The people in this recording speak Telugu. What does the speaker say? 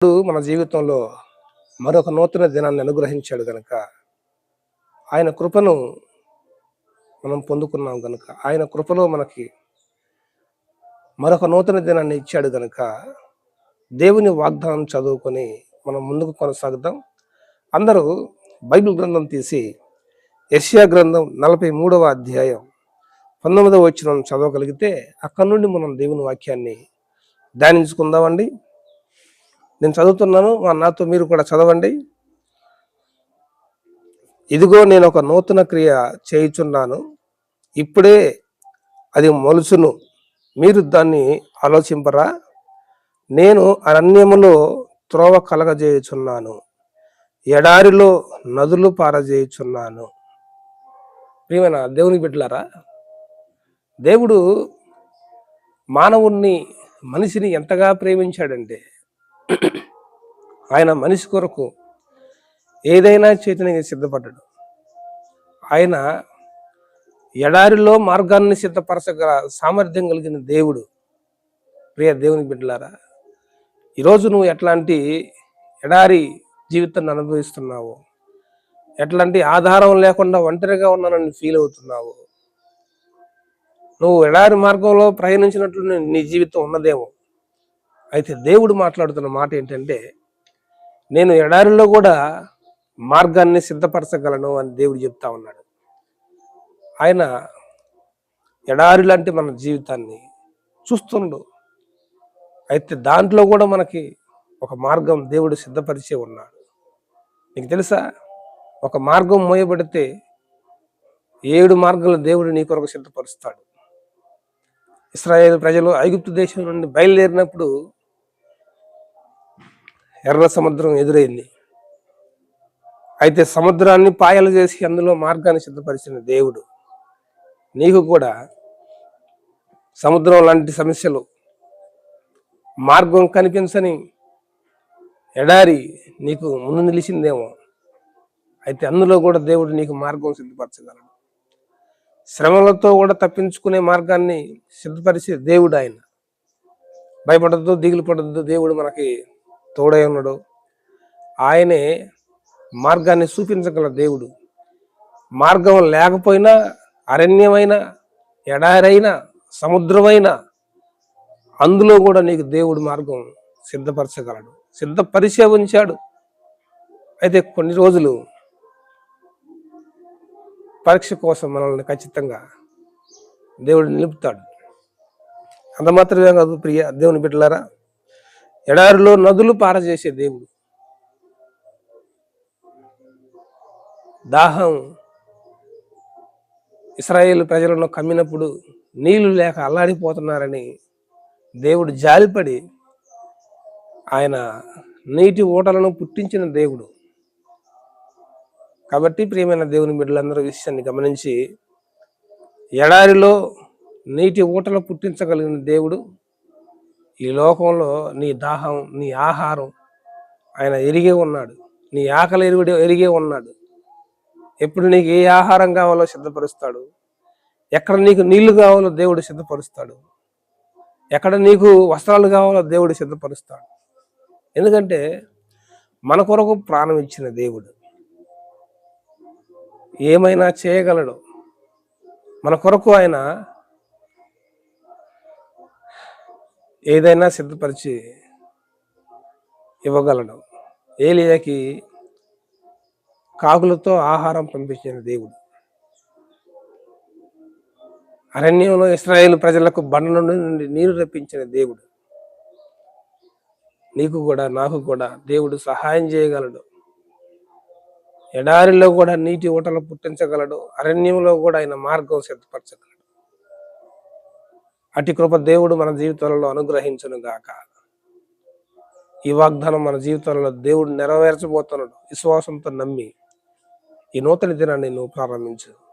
ఇప్పుడు మన జీవితంలో మరొక నూతన దినాన్ని అనుగ్రహించాడు గనక. ఆయన కృపను మనం పొందుకున్నాం గనక. ఆయన కృపలో మనకి మరొక నూతన దినాన్ని ఇచ్చాడు గనక. దేవుని వాగ్దానం చదువుకొని మనం ముందుకు కొనసాగుదాం. అందరూ బైబిల్ గ్రంథం తీసి ఎస్యా గ్రంథం నలభై మూడవ అధ్యాయం పంతొమ్మిదవ వచ్చిన చదవగలిగితే అక్కడి నుండి మనం దేవుని వాక్యాన్ని ధ్యానించుకుందామండి. నేను చదువుతున్నాను మా నాతో మీరు కూడా చదవండి. ఇదిగో నేను ఒక నూతన క్రియ చేయుచున్నాను. ఇప్పుడే అది మొలుచును మీరు దాన్ని ఆలోచింపరా? నేను అరణ్యములో త్రోవ కలగజేయుచున్నాను. ఎడారిలో నదులు పారజేయుచున్నాను. ప్రియమైన దేవుని బిడ్డలారా దేవుడు మానవుణ్ణి మనిషిని ఎంతగా ప్రేమించాడంటే ఆయన మనిషి కొరకు ఏదైనా చైతన్యంగా సిద్ధపడ్డాడు. ఆయన ఎడారిలో మార్గాన్ని సిద్ధపరచగల సామర్థ్యం కలిగిన దేవుడు. ప్రియ దేవుని బిడ్డలారా ఈరోజు నువ్వు ఎట్లాంటి ఎడారి జీవితాన్ని అనుభవిస్తున్నావు ఎట్లాంటి ఆధారం లేకుండా ఒంటరిగా ఉన్నానని ఫీల్ అవుతున్నావు నువ్వు ఎడారి మార్గంలో ప్రయాణించినట్లు నీ- నీ జీవితం ఉన్నదేమో అయితే దేవుడు మాట్లాడుతున్న మాట ఏంటంటే నేను ఎడారిలో కూడా మార్గాన్ని సిద్ధపరచగలను అని దేవుడు చెప్తా ఉన్నాడు. ఆయన ఎడారి లాంటి మన జీవితాన్ని చూస్తుండు. అయితే దాంట్లో కూడా మనకి ఒక మార్గం దేవుడు సిద్ధపరిచే ఉన్నాడు. నీకు తెలుసా? ఒక మార్గం మోయబడితే ఏడు మార్గాలు దేవుడు నీ కొరకు సిద్ధపరుస్తాడు. ఇస్రాయేల్ ప్రజలు ఐగుప్తు దేశం నుండి బయలుదేరినప్పుడు ఎర్ర సముద్రం ఎదురైంది. అయితే సముద్రాన్ని పాయలు చేసి అందులో మార్గాన్ని సిద్ధపరిచిన దేవుడు. నీకు కూడా సముద్రం లాంటి సమస్యలు మార్గం కనిపించని ఎడారి నీకు ముందు నిలిచిందేమో. అయితే అందులో కూడా దేవుడు నీకు మార్గం సిద్ధపరచగలడు. శ్రమలతో కూడా తప్పించుకునే మార్గాన్ని సిద్ధపరిచే దేవుడు ఆయన. భయపడద్దు దిగులు పడద్దు దేవుడు మనకి తోడై ఉన్నాడు. ఆయనే మార్గాన్ని చూపించగల దేవుడు. మార్గం లేకపోయినా అరణ్యమైన ఎడారైన సముద్రమైన అందులో కూడా నీకు దేవుడు మార్గం సిద్ధపరచగలడు. సిద్ధపరిచే ఉంచాడు అయితే కొన్ని రోజులు పరీక్ష కోసం మనల్ని ఖచ్చితంగా దేవుడు నిలుపుతాడు. అంత మాత్రమే కాదు ప్రియ దేవుని బిడ్డలారా ఎడారిలో నదులు పారజేసే దేవుడు. దాహం ఇస్రాయేల్ ప్రజలను కమ్మినప్పుడు నీళ్ళు లేక అల్లాడిపోతున్నారని దేవుడు జాలిపడి ఆయన నీటి ఊటలను పుట్టించిన దేవుడు. కాబట్టి ప్రియమైన దేవుని బిడ్డలందరూ విషయాన్ని గమనించి ఎడారిలో నీటి ఊటలు పుట్టించగలిగిన దేవుడు ఈ లోకంలో నీ దాహం నీ ఆహారం ఆయన ఎరిగే ఉన్నాడు. నీ ఆకలి ఎరుగుడు ఎరిగే ఉన్నాడు. ఎప్పుడు నీకు ఏ ఆహారం కావాలో సిద్ధపరుస్తాడు. ఎక్కడ నీకు నీళ్ళు కావాలో దేవుడు సిద్ధపరుస్తాడు. ఎక్కడ నీకు వస్త్రాలు కావాలో దేవుడు సిద్ధపరుస్తాడు. ఎందుకంటే మన కొరకు ప్రాణం ఇచ్చిన దేవుడు ఏమైనా చేయగలడు. మన కొరకు ఆయన ఏదైనా సిద్ధపరిచి ఇవ్వగలడు. ఏలియాకి కాకులతో ఆహారం పంపించిన దేవుడు. అరణ్యంలో ఇస్రాయేల్ ప్రజలకు బండ నుండి నీరు రప్పించిన దేవుడు. నీకు కూడా నాకు కూడా దేవుడు సహాయం చేయగలడు. ఎడారిలో కూడా నీటి ఊటలు పుట్టించగలడు. అరణ్యంలో కూడా ఆయన మార్గం సిద్ధపరచగలడు. అటు కృప దేవుడు మన జీవితాలలో అనుగ్రహించును గాక ఈ వాగ్దానం మన జీవితంలో దేవుడు నెరవేర్చబోతున్నాడు. విశ్వాసంతో నమ్మి ఈ నూతన దినాన్ని నువ్వు ప్రారంభించు.